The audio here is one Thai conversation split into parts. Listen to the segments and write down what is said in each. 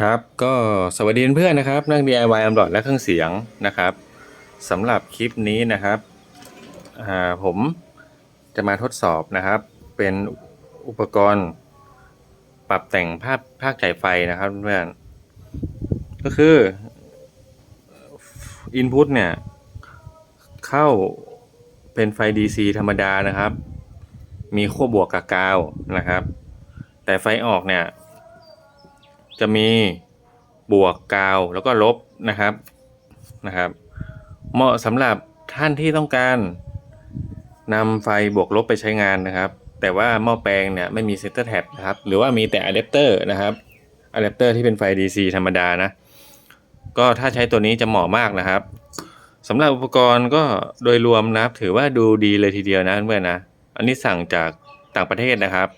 ครับก็สวัสดีเพื่อนๆนะครับนัก DIY อัมดอดและเครื่องเสียงนะครับสำหรับคลิปนี้นะครับผมจะมาทดสอบนะครับ เป็นอุปกรณ์ปรับแต่งภาพภาคจ่ายไฟนะครับเพื่อนก็คือ Input เนี่ย เข้าเป็นไฟ DC ธรรมดานะครับ มีขั้วบวกกับกาวนะครับ แต่ไฟออกเนี่ย จะมีบวกกาวแล้วก็ลบนะครับนะครับ เหมาะสำหรับท่านที่ต้องการนำไฟบวกลบไปใช้งานนะครับ แต่ว่าหม้อแปลงเนี่ยไม่มีเซนเตอร์แท็บนะครับ หรือว่ามีแต่อะแดปเตอร์นะครับอะแดปเตอร์ที่เป็นไฟ DC ธรรมดานะ ก็ถ้าใช้ตัวนี้จะเหมาะมากนะครับสำหรับอุปกรณ์ก็โดยรวมนะครับ ถือว่าดูดีเลยทีเดียวนะเพื่อนนะ อันนี้สั่งจากต่างประเทศนะครับ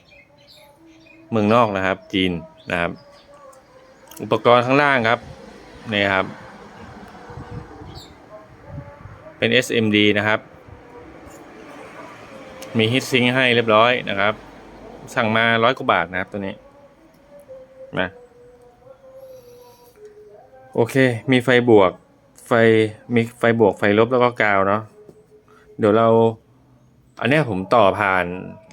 เมืองนอกนะครับ จีนนะครับ อุปกรณ์ข้างล่างครับนี่ครับ เป็น SMD นะครับ มีฮีทซิงให้เรียบร้อยนะครับ สั่งมาร้อยกว่าบาทนะครับตัวนี้นะโอเค มีไฟบวก ไฟ มีไฟบวกไฟลบแล้วก็กาวเนาะ เดี๋ยวเรา อันนี้ผมต่อผ่าน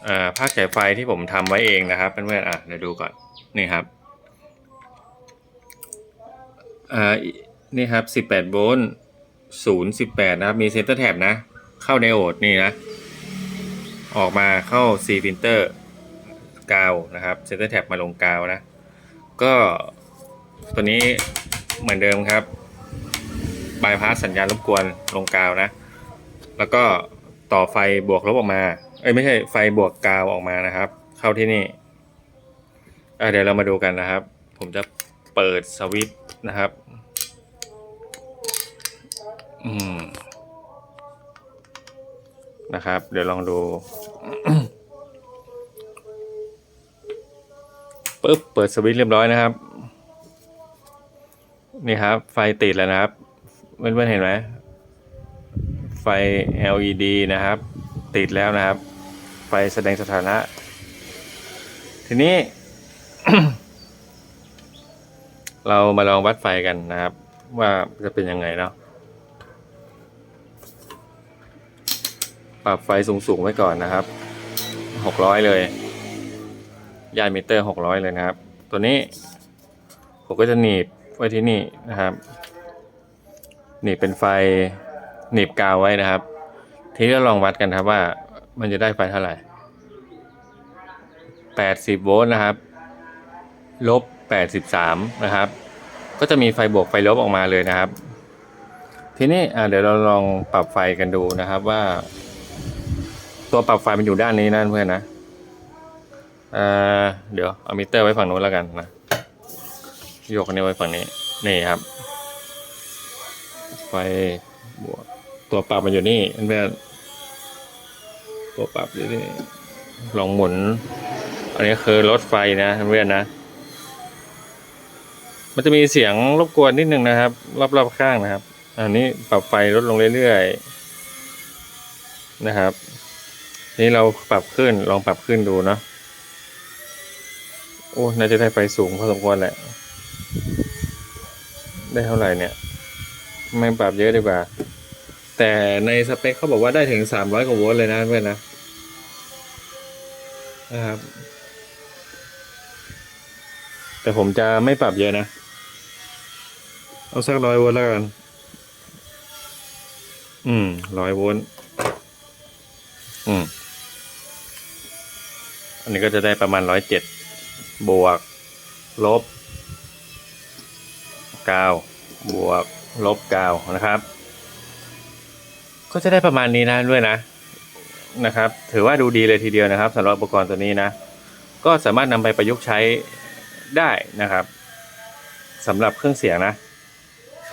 อ่าภาคฉายไฟที่ผมทำไว้เองนะครับเพื่อนๆอะเดี๋ยวดูก่อน นี่ครับ อ่านี่ครับ 18 โวลต์ 0 18 นะครับ มีเซนเตอร์แท็บนะ เข้าไดโอดนี่นะ ออกมาเข้า C printer กาวนะครับ เซนเตอร์แท็บมาลงกาวนะ ก็ตัวนี้เหมือนเดิมครับ บายพาสสัญญาณรบกวนลงกาวนะ แล้วก็ต่อไฟบวกลบออกมา เอ้ยไม่ใช่ไฟบวกกาวออกมานะครับ เข้าที่นี่เดี๋ยวเรามาดูกันนะครับ ผมจะเปิดสวิตช์ นะครับ อืม นะครับ เดี๋ยวลองดูปึ๊บเปิดสวิตช์เรียบร้อยนะครับ นี่ครับ ไฟติดแล้วนะครับเพื่อนๆเห็นไหมไฟ LED นะครับ ติดแล้วนะครับ ไฟแสดงสถานะ ทีนี้ เรามาลองวัดไฟกันนะครับ ว่าจะเป็นยังไงเนาะปรับไฟสูงๆไว้ก่อนนะครับหกร้อยเลยยานมิเตอร์หกร้อยเลยนะครับ ตัวนี้ผมก็จะหนีบไว้ที่นี่นะครับ หนีบเป็นไฟหนีบกาวไว้นะครับ ทีนี้เราลองวัดกันครับว่ามันจะได้ไฟเท่าไหร่แปดสิบโวลต์นะครับ ลบ แปดสิบสามนะครับ ก็จะมีไฟบวกไฟลบออกมาเลยนะครับ ทีนี้เดี๋ยวเราลองปรับไฟกันดูนะครับว่า ตัวปรับไฟมันอยู่ด้านนี้นะเพื่อนนะเดี๋ยวเอามิเตอร์ไว้ฝั่งนู้นแล้วกันนะโยกอันนี้ไว้ฝั่งนี้นี่ครับ ไฟบวกตัวปรับมันอยู่นี่เพื่อนตัวปรับอยู่นี่ลองหมุน อันนี้คือรถไฟนะเพื่อนนะ มันจะมีเสียงรบกวนนิดนึงนะครับ รอบๆข้างนะครับ อันนี้ปรับไฟลดลงเรื่อยๆนะครับ นี่เราปรับขึ้นลองปรับขึ้นดูเนาะโอ้น่าจะได้ไฟสูงพอสมควรแหละ ได้เท่าไหร่เนี่ย ไม่ปรับเยอะดีกว่า แต่ในสเปคเขาบอกว่าได้ถึงสามร้อยกว่าโวลต์เลยนะเพื่อนนะนะครับ แต่ผมจะไม่ปรับเยอะนะ เอาสักร้อยโวลต์แล้วกัน อืมร้อยโวลต์ อืม อันนี้ก็จะได้ประมาณร้อยเจ็ดบวก ลบเก้าบวก ลบเก้านะครับ ก็จะได้ประมาณนี้นะด้วยนะ นะครับ ถือว่าดูดีเลยทีเดียวนะครับสำหรับอุปกรณ์ตัวนี้นะ ก็สามารถนำไปประยุกต์ใช้ได้นะครับสำหรับเครื่องเสียงนะ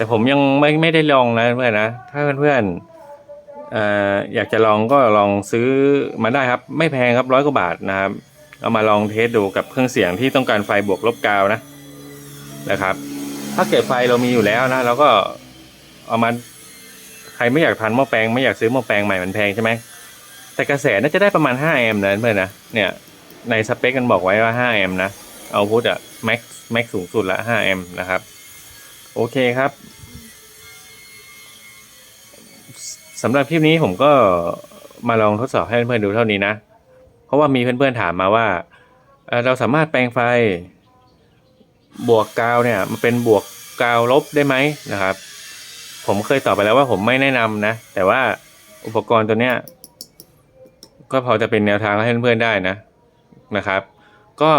แต่ผมยังไม่ไม่ได้ลองนะเพื่อนนะ ถ้าเพื่อนๆออยากจะลองก็ลองซื้อมาได้ครับ ไม่แพงครับร้อยกว่าบาทนะครับ เอามาลองเทสดูกับเครื่องเสียงที่ต้องการไฟบวกลบกาวนะนะครับ ถ้าเกิดไฟเรามีอยู่แล้วนะเราก็เอามาใครไม่อยากทันหม้อแปลงไม่อยากซื้อหม้อแปลงใหม่มันแพงใช่ไหมแต่กระแสน่าจะได้ประมาณ5แอมป์นะเพื่อนนะเนี่ยในสเปคกันบอกไว้ว่า5แอมป์นะเอาพุทอะแม็กแม็กสูงสุดละ5แอมป์นะครับ โอเคครับสำหรับคลิปนี้ผมก็มาลองทดสอบให้เพื่อนๆดูเท่านี้นะ เพราะว่ามีเพื่อนๆถามมาว่าเราสามารถแปลงไฟ บวกกาวเนี่ยมันเป็นบวกกาวลบได้ไหมนะครับ ผมเคยตอบไปแล้วว่าผมไม่แนะนำนะ แต่ว่าอุปกรณ์ตัวเนี้ยก็พอจะเป็นแนวทางให้เพื่อนๆได้นะนะครับ ก็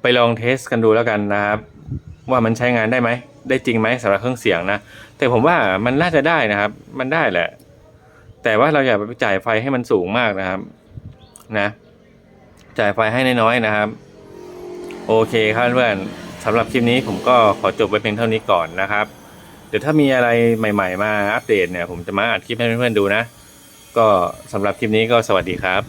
ไปลองเทสกันดูแล้วกันนะครับ ว่ามันใช้งานได้ไหม ได้จริงไหมสำหรับเครื่องเสียงนะ แต่ผมว่ามันน่าจะได้นะครับ มันได้แหละ แต่ว่าเราอย่าไปจ่ายไฟให้มันสูงมากนะครับ นะ จ่ายไฟให้น้อยๆนะครับ โอเคครับเพื่อนสำหรับคลิปนี้ผมก็ขอจบไปเพียงเท่านี้ก่อนนะครับ เดี๋ยวถ้ามีอะไรใหม่ ๆ มาอัปเดตเนี่ย ผมจะมาอัดคลิปให้เพื่อนๆดูนะ ก็สำหรับคลิปนี้ก็สวัสดีครับ